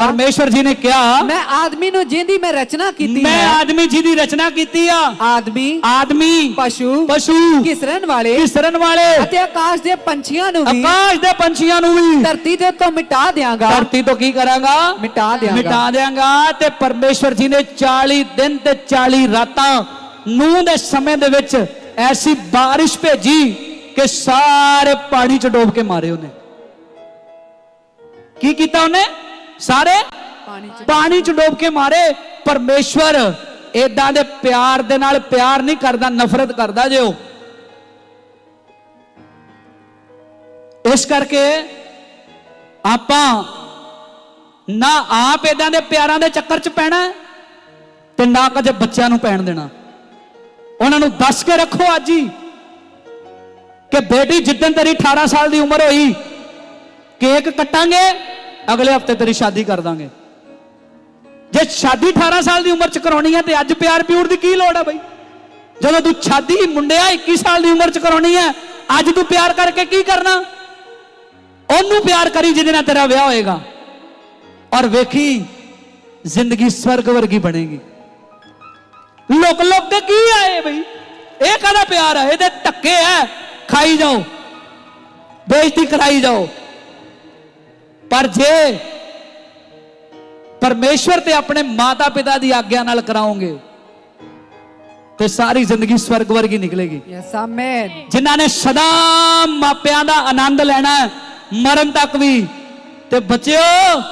ਪਰਮੇਸ਼ਵਰ ਜੀ ਨੇ ਕਿਹਾ ਮੈਂ ਆਦਮੀ ਨੂੰ ਜਿੰਦੀ ਮੈਂ ਰਚਨਾ ਕੀਤੀ ਮੈਂ ਆਦਮੀ ਜੀ ਦੀ ਰਚਨਾ ਕੀਤੀ ਆ। ਆਦਮੀ ਆਦਮੀ ਪਸ਼ੂ ਪਸ਼ੂ ਕਿਸਰਨ ਵਾਲੇ ਕਿਸਰਨ ਵਾਲੇ। ਅਤੇ ਆਕਾਸ਼ ਦੇ ਪੰਛੀਆਂ ਨੂੰ ਵੀ ਆਕਾਸ਼ ਦੇ ਪੰਛੀਆਂ ਨੂੰ ਵੀ ਧਰਤੀ ਦੇ ਉੱਤੋਂ ਮਿਟਾ ਦਿਆਂਗਾ। ਧਰਤੀ ਤੋਂ ਕੀ ਕਰਾਂਗਾ? ਮਿਟਾ ਦਿਆਂਗਾ। ਮਿਟਾ ਦਿਆਂਗਾ ਤੇ ਪਰਮੇਸ਼ਵਰ ਜੀ ਨੇ 40 ਦਿਨ ਤੇ 40 ਰਾਤਾਂ ਨੂੰ ਦੇ ਸਮੇਂ ਦੇ ਵਿੱਚ ਐਸੀ ਬਾਰਿਸ਼ ਭੇਜੀ ਕਿ ਸਾਰੇ ਪਾਣੀ ਚ ਡੋਬ ਕੇ ਮਾਰੇ ਉਹਨੇ। ਕੀ ਕੀਤਾ ਉਹਨੇ? ਸਾਰੇ ਪਾਣੀ ਚ ਪਾਣੀ ਚ ਡੋਬ ਕੇ ਮਾਰੇ। ਪਰਮੇਸ਼ਵਰ ਇਦਾਂ ਦੇ ਪਿਆਰ ਦੇ ਨਾਲ ਪਿਆਰ ਨਹੀਂ ਕਰਦਾ ਨਫ਼ਰਤ ਕਰਦਾ ਜੇ ਉਹ। ਇਸ ਕਰਕੇ ਆਪਾਂ ਨਾ ਆਪ ਇਦਾਂ ਦੇ ਪਿਆਰਾਂ ਦੇ ਚੱਕਰ 'ਚ ਪੈਣਾ ਤੇ ਨਾ ਕਦੇ ਬੱਚਿਆਂ ਨੂੰ ਪੈਣ ਦੇਣਾ। ਉਹਨਾਂ ਨੂੰ ਦੱਸ ਕੇ ਰੱਖੋ ਅੱਜ ਹੀ ਕਿ ਬੇਟੀ ਜਿੱਦਣ ਤੇਰੀ 18 ਸਾਲ ਦੀ ਉਮਰ ਹੋਈ ਕੇਕ ਕੱਟਾਂਗੇ ਅਗਲੇ ਹਫ਼ਤੇ ਤੇਰੀ ਸ਼ਾਦੀ ਕਰ ਦਾਂਗੇ। ਜੇ ਸ਼ਾਦੀ 18 ਸਾਲ ਦੀ ਉਮਰ 'ਚ ਕਰਾਉਣੀ ਹੈ ਤੇ ਅੱਜ ਪਿਆਰ ਪਿਊਰ ਦੀ ਕੀ ਲੋੜ ਹੈ ਬਈ? ਜਦੋਂ ਤੂੰ ਸ਼ਾਦੀ ਮੁੰਡਿਆ 21 ਸਾਲ ਦੀ ਉਮਰ 'ਚ ਕਰਾਉਣੀ ਹੈ, ਅੱਜ ਤੂੰ ਪਿਆਰ ਕਰਕੇ ਕੀ ਕਰਨਾ? ਉਹਨੂੰ ਪਿਆਰ ਕਰੀ ਜਿਹਦੇ ਨਾਲ ਤੇਰਾ ਵਿਆਹ ਹੋਏਗਾ। ਔਰ ਵੇਖੀ, ਜ਼ਿੰਦਗੀ ਸਵਰਗ ਵਰਗੀ ਬਣੇਗੀ। ਲੋਕ ਲੋਕ ਕੇ ਕੀ ਆਏ ਬਈ? ਇਹ ਕਾਹਦਾ ਪਿਆਰ ਹੈ? ਇਹਦੇ ਧੱਕੇ ਹੈ। ਖਾਈ ਜਾਓ। ਬੇਇੱਜ਼ਤੀ ਕਰਾਈ ਜਾਓ। ਪਰ ਜੇ ਪਰਮੇਸ਼ਵਰ ਤੇ ਆਪਣੇ ਮਾਤਾ ਪਿਤਾ ਦੀ ਆਗਿਆ ਨਾਲ ਕਰਾਓਗੇ ਤੇ ਸਾਰੀ ਜ਼ਿੰਦਗੀ ਸਵਰਗ ਵਰਗੀ ਨਿਕਲੇਗੀ। ਯੈਸ ਆਮੇਨ ਜਿਨ੍ਹਾਂ ਨੇ ਸਦਾ ਮਾਪਿਆਂ ਦਾ ਆਨੰਦ ਲੈਣਾ ਹੈ, ਮਰਨ ਤੱਕ ਵੀ ਤੇ ਬੱਚਿਓ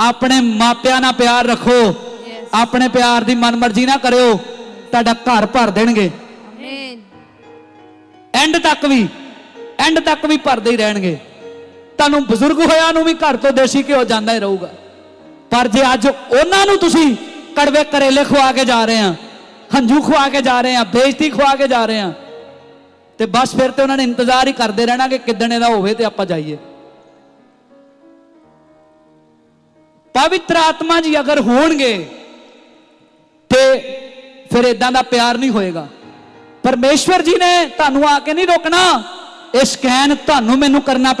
ਆਪਣੇ ਮਾਪਿਆਂ ਨਾਲ ਪਿਆਰ ਰੱਖੋ। ਆਪਣੇ ਪਿਆਰ ਦੀ ਮਨਮਰਜ਼ੀ ਨਾ ਕਰਿਓ ਤੁਹਾਡਾ ਘਰ ਭਰ ਦੇਣਗੇ। Amen. ਐਂਡ ਤੱਕ ਵੀ ਐਂਡ ਤੱਕ ਵੀ ਭਰਦੇ ਹੀ ਰਹਿਣਗੇ। ਤੁਹਾਨੂੰ ਬਜ਼ੁਰਗ ਹੋਇਆ ਨੂੰ ਵੀ ਘਰ ਤੋਂ ਦੇਸੀ ਘਿਓ ਜਾਂਦਾ ਹੀ ਰਹੂਗਾ। ਪਰ ਜੇ ਅੱਜ ਉਹਨਾਂ ਨੂੰ ਤੁਸੀਂ ਕੜਵੇ ਕਰੇਲੇ ਖਵਾ ਕੇ ਜਾ ਰਹੇ ਆ, ਹੰਝੂ ਖਵਾ ਕੇ ਜਾ ਰਹੇ ਆ, ਬੇਇੱਜ਼ਤੀ ਖਵਾ ਕੇ ਜਾ ਰਹੇ ਆ, ਤੇ ਬਸ ਫਿਰ ਤੇ ਉਹਨਾਂ ਨੇ ਇੰਤਜ਼ਾਰ ਹੀ ਕਰਦੇ ਰਹਿਣਾ ਕਿ ਕਿੱਦਣ ਇਹਦਾ ਹੋਵੇ ਤੇ ਆਪਾਂ ਜਾਈਏ। ਪਵਿੱਤਰ ਆਤਮਾ ਜੀ ਅਗਰ ਹੋਣਗੇ, ਤੇ ਫਿਰ ਇਦਾਂ ਦਾ ਪਿਆਰ ਨਹੀਂ ਹੋਏਗਾ। ਪਰਮੇਸ਼ਵਰ ਜੀ ਨੇ ਤੁਹਾਨੂੰ ਆ ਕੇ ਨਹੀਂ ਰੋਕਣਾ ਇਹ ਸਕੈਨ ਤੁਹਾਨੂੰ ਮੈਨੂੰ ਕਰਨਾ